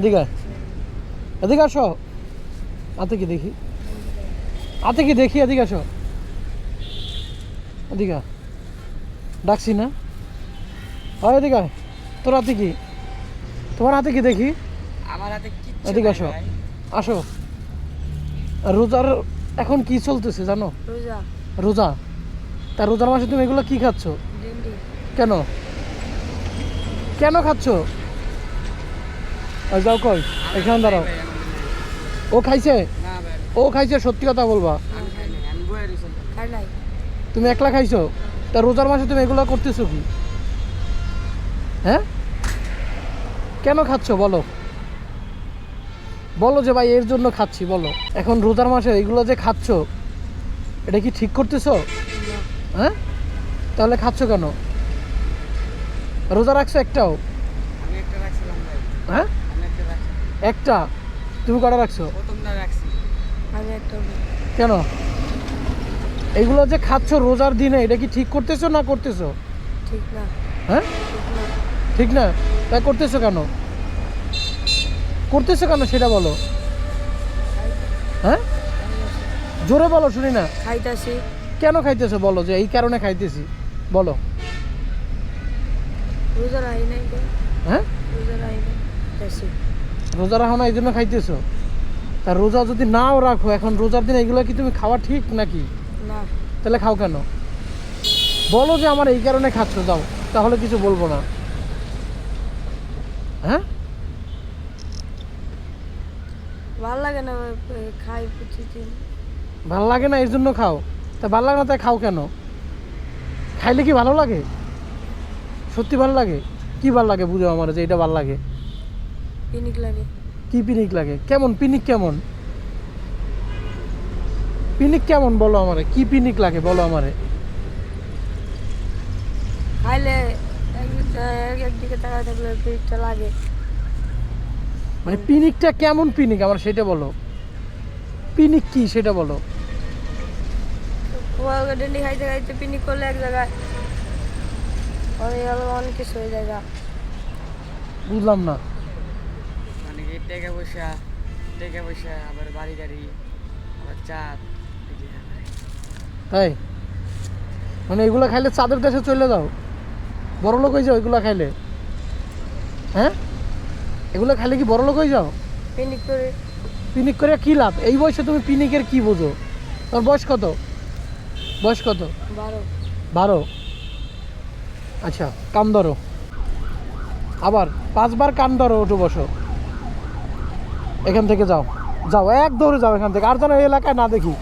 এদিকে। এদিকে আসো। হাতে কি দেখি? হাতে কি দেখি? এদিকে আসো। এদিকে ডাকছি না? হয় এদিকে তোর হাতে কি? তোমার হাতে কি দেখি? আমার হাতে এদিকে আসো। আসো। রোজার এখন কি চলতেছে জানো? রোজা। রোজা। তা রোজার মাসে তুমি এগুলো কি খাচ্ছ? কেন? কেন খাচ্ছ? যাও কই, এখানে দাঁড়াও। ও খাইছে? ও খাইছে, সত্যি কথা বলবা। তুমি একলা খাইছো? তা রোজার মাসে তুমি এগুলো করতেছো কি? হ্যাঁ? কেন খাচ্ছ, বলো। বলো যে ভাই, এর জন্য খাচ্ছি, বলো। এখন রোজার মাসে এগুলো যে খাচ্ছ, এটা কি ঠিক করতেছো? হ্যাঁ? তাহলে খাচ্ছ কেন? রোজা রাখছো একটাও? হ্যাঁ? একটা? তুমি কটা রাখছো? প্রথমটা রাখছি। একটা কেন? এগুলো যে খাচ্ছ রোজার দিনে এটা কি ঠিক করতেছো না করতেছো? ঠিক না। হ্যাঁ? ঠিক না। তাই করতেছো কেন? করতেছো কেন সেটা বলো। হ্যাঁ? জোরে বলো শুনি না। খাইতাছি। কেন খাইতেছো বলো যে এই কারণে খাইতেছি? বলো। রোজা রাই নাই হ্যাঁ? রোজা রাই নাই। খাইতাছি রোজা রাখো না এই জন্য খাইতেছো। তা রোজা যদি নাও রাখো এখন রোজার দিন এগুলো কি তুমি খাওয়া ঠিক নাকি? না। তাহলে খাও কেন? বলো যে আমার এই কারণে খাচ্ছ যাও। তাহলে কিছু বলব না। হ্যাঁ? ভালো লাগে না খাই প্রতিদিন। ভালো লাগে না এর জন্য খাও। তা ভালো লাগে না তাই খাও কেন? খাইলে কি ভালো লাগে? সত্যি ভালো লাগে? কি ভালো লাগে বুঝো আমার যে এটা ভালো লাগে। পিনিক লাগে। কি পিনিক লাগে? কেমন? পিনিক কেমন? পিনিক কেমন বলো আমারে? কি পিনিক লাগে বলো আমারে? খাইলে এক- এক- একদিকে তাকায় থাকলে পিঠটা লাগে। মানে পিনিকটা কেমন পিনিক? আমার সেটা বলো। পিনিক কি সেটা বলো। ডেন্ডি খাইতে খাইতে পিনিক করলে এক জায়গায় অনেক অনেক কিছু হয়ে যায় বুঝলাম না। টেকা পয়সা টেকা পয়সা আবার বাড়ি গাড়ি আবার চাঁদ। তাই? মানে এগুলো খাইলে চাঁদের দেশে চলে যাও। বড় লোক হয়ে যাও এগুলো খাইলে। হ্যাঁ? এগুলো খাইলে কি বড় লোক হয়ে যাও? পিনিক করে। পিনিক করে কি লাভ? এই বয়সে তুমি পিনিকের কি বোঝো? তোমার বয়স কত? বয়স কত? বারো। বারো? আচ্ছা কান ধরো। আবার পাঁচবার কান ধরো ওঠো বসো। এখান থেকে যাও। যাও, এক দৌড়ে যাও এখান থেকে। আর যেন এই এলাকায় না দেখি।